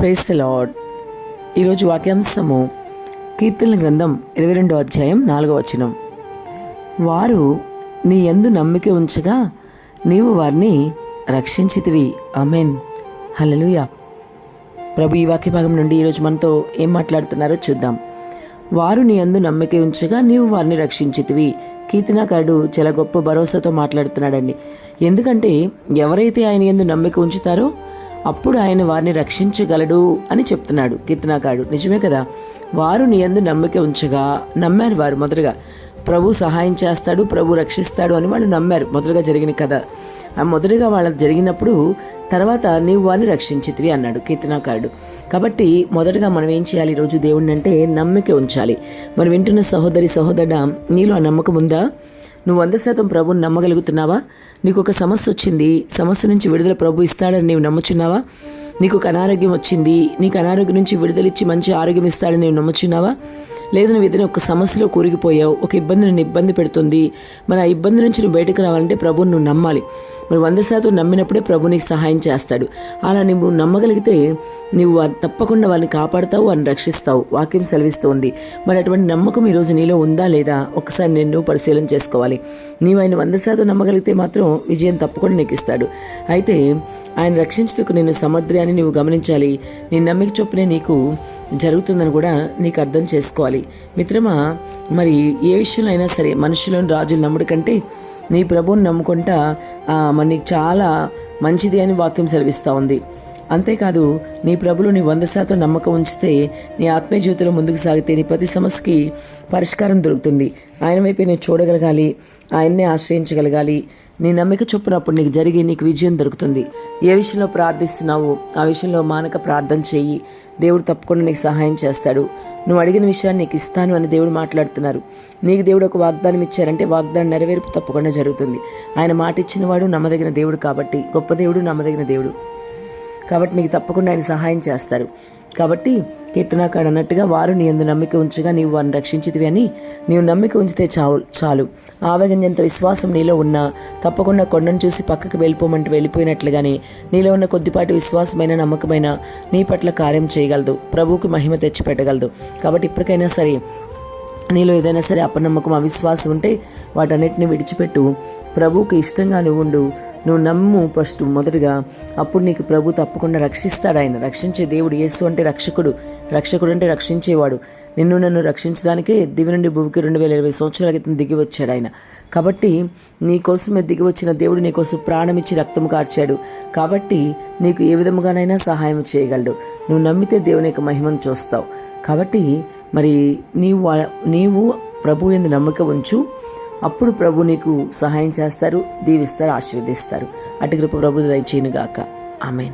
Price the lord ఈరోజు వాక్యాంశము కీర్తన గ్రంథం ఇరవై రెండో అధ్యాయం నాలుగో వచనం. వారు నీ ఎందు నమ్మిక ఉంచగా నీవు వారిని రక్షించితివి. అమెన్ హలలుయా ప్రభు ఈ వాక్య భాగం నుండి ఈరోజు మనతో ఏం మాట్లాడుతున్నారో చూద్దాం. వారు నీ అందు నమ్మిక ఉంచగా నీవు వారిని రక్షించితివి. కీర్తనాకారుడు చాలా గొప్ప భరోసాతో మాట్లాడుతున్నాడండి. ఎందుకంటే ఎవరైతే ఆయన ఎందు నమ్మిక ఉంచుతారో అప్పుడు ఆయన వారిని రక్షించగలడు అని చెప్తున్నాడు కీర్తనాకారుడు. నిజమే కదా? వారు నీ అందు నమ్మిక ఉంచగా నమ్మారు వారు మొదటగా. ప్రభు సహాయం చేస్తాడు ప్రభు రక్షిస్తాడు అని వాళ్ళు నమ్మారు. మొదటగా జరిగిన కథ. ఆ మొదటిగా వాళ్ళకి జరిగినప్పుడు తర్వాత నీవు వారిని రక్షించితివి అన్నాడు కీర్తనాకారుడు. కాబట్టి మొదటగా మనం ఏం చేయాలి ఈరోజు దేవుడిని అంటే నమ్మిక ఉంచాలి. మనం వింటున్న సహోదరి సహోదరుడ నీలో ఆ నమ్మకం ఉందా? నువ్వు వంద శాతం ప్రభుని నమ్మగలుగుతున్నావా? నీకు ఒక సమస్య వచ్చింది. సమస్య నుంచి విడుదల ప్రభు ఇస్తాడని నీవు నమ్ముచున్నావా? నీకు ఒక అనారోగ్యం వచ్చింది. నీకు అనారోగ్యం నుంచి విడుదలిచ్చి మంచి ఆరోగ్యం ఇస్తాడని నీవు నమ్ముచున్నావా? లేదు నువ్వు ఏదైనా ఒక సమస్యలో కూరిగిపోయావు ఒక ఇబ్బంది నిన్ను ఇబ్బంది పెడుతుంది. మన ఇబ్బంది నుంచి నువ్వు బయటకు రావాలంటే ప్రభుని నువ్వు నమ్మాలి. మరి వంద శాతం నమ్మినప్పుడే ప్రభు నీకు సహాయం చేస్తాడు. అలా నువ్వు నమ్మగలిగితే నువ్వు తప్పకుండా వారిని కాపాడుతావు వారిని రక్షిస్తావు. వాక్యం సెలవిస్తోంది. మరి అటువంటి నమ్మకం ఈరోజు నీలో ఉందా లేదా? ఒకసారి నేను పరిశీలన చేసుకోవాలి. నీవు ఆయన వంద శాతం నమ్మగలిగితే మాత్రం విజయం తప్పకుండా నీకు ఇస్తాడు. అయితే ఆయన రక్షించుటకు నేను సమర్థ్యాన్ని నువ్వు గమనించాలి. నీ నమ్మిక చొప్పునే నీకు జరుగుతుందని కూడా నీకు అర్థం చేసుకోవాలి. మిత్రమా మరి ఏ విషయంలో అయినా సరే మనుషులను రాజులు నమ్ముడు కంటే నీ ప్రభుని నమ్ముకుంటా ఆ, నీకు చాలా మంచిది అని వాక్యం సెలవిస్తూ ఉంది. అంతేకాదు నీ ప్రభులు నీ వంద శాతం నమ్మకం ఉంచితే నీ ఆత్మీయ జీవితంలో ముందుకు సాగితే నీ ప్రతి సమస్యకి పరిష్కారం దొరుకుతుంది. ఆయన వైపు నువ్వు చూడగలగాలి ఆయన్నే ఆశ్రయించగలగాలి. నీ నమ్మిక చొప్పునప్పుడు నీకు జరిగి నీకు విజయం దొరుకుతుంది. ఏ విషయంలో ప్రార్థిస్తున్నావో ఆ విషయంలో మానక ప్రార్థన చేయి. దేవుడు తప్పకుండా నీకు సహాయం చేస్తాడు. నువ్వు అడిగిన విషయాన్ని నీకు ఇస్తాను అని దేవుడు మాట్లాడుతున్నారు. నీకు దేవుడు ఒక వాగ్దానం ఇచ్చారంటే వాగ్దానం నెరవేర్పు తప్పకుండా జరుగుతుంది. ఆయన మాట ఇచ్చినవాడు నమ్మదగిన దేవుడు కాబట్టి గొప్ప దేవుడు నమ్మదగిన దేవుడు. కాబట్టి నీకు తప్పకుండా ఆయన సహాయం చేస్తారు. కాబట్టి కీర్తనాకాడు అన్నట్టుగా వారు నీ ఎందు నమ్మిక ఉంచగా నీవు వారిని రక్షించితివి అని నీవు నమ్మిక ఉంచితే చావు చాలు. ఆవేగంజంత విశ్వాసం నీలో ఉన్నా తప్పకుండా కొండను చూసి పక్కకు వెళ్ళిపోమంటూ వెళ్ళిపోయినట్లుగానే నీలో ఉన్న కొద్దిపాటి విశ్వాసమైన నమ్మకమైన నీ పట్ల కార్యం చేయగలదు. ప్రభువుకి మహిమ తెచ్చిపెట్టగలదు. కాబట్టి ఇప్పటికైనా సరే నీలో ఏదైనా సరే అపనమ్మకం అవిశ్వాసం ఉంటే వాటన్నిటిని విడిచిపెట్టు. ప్రభువుకి ఇష్టంగా నువ్వు ఉండు. నువ్వు నమ్ము ఫస్ట్ మొదటగా. అప్పుడు నీకు ప్రభు తప్పకుండా రక్షిస్తాడు ఆయన. రక్షించే దేవుడు యేసు అంటే రక్షకుడు. రక్షకుడు అంటే రక్షించేవాడు. నిన్ను నన్ను రక్షించడానికే దివి నుండి భూమికి రెండు వేల ఇరవై సంవత్సరాల క్రితం దిగి వచ్చాడు ఆయన. కాబట్టి నీకోసమే దిగి వచ్చిన దేవుడు నీకోసం ప్రాణమిచ్చి ప్రాణం ఇచ్చి రక్తం కార్చాడు. కాబట్టి నీకు ఏ విధముగానైనా సహాయం చేయగలడు. నువ్వు నమ్మితే దేవుని యొక్క మహిమను చూస్తావు. కాబట్టి మరి నీవు నీవు ప్రభు ఎందు నమ్మకం ఉంచు. అప్పుడు ప్రభు నీకు సహాయం చేస్తారు దీవిస్తారు ఆశీర్వదిస్తారు. అటు కృప ప్రభు దయచేయునుగాక ఆమెన్.